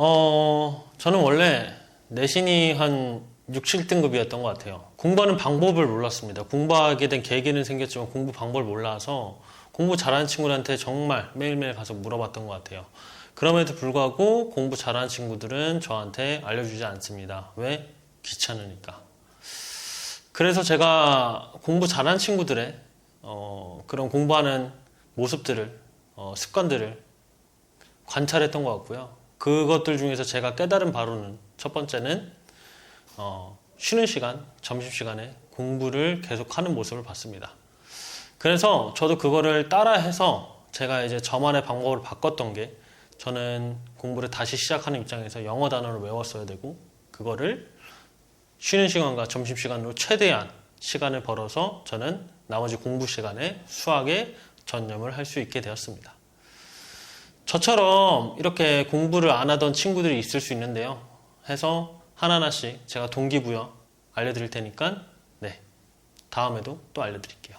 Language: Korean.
어, 저는 원래 내신이 한 6, 7등급이었던 것 같아요. 공부하는 방법을 몰랐습니다. 공부하게 된 계기는 생겼지만 공부 방법을 몰라서 공부 잘하는 친구들한테 정말 매일매일 가서 물어봤던 것 같아요. 그럼에도 불구하고 공부 잘하는 친구들은 저한테 알려주지 않습니다. 왜? 귀찮으니까. 그래서 제가 공부 잘하는 친구들의 어, 그런 공부하는 모습들을 어, 습관들을 관찰했던 것 같고요. 그것들 중에서 제가 깨달은 바로는 첫 번째는 어, 쉬는 시간, 점심 시간에 공부를 계속하는 모습을 봤습니다. 그래서 저도 그거를 따라해서 제가 이제 저만의 방법을 바꿨던 게 저는 공부를 다시 시작하는 입장에서 영어 단어를 외웠어야 되고 그거를 쉬는 시간과 점심 시간으로 최대한 시간을 벌어서 저는 나머지 공부 시간에 수학에 전념을 할 수 있게 되었습니다. 저처럼 이렇게 공부를 안 하던 친구들이 있을 수 있는데요. 해서 하나하나씩 제가 동기부여 알려드릴 테니까 네 다음에도 또 알려드릴게요.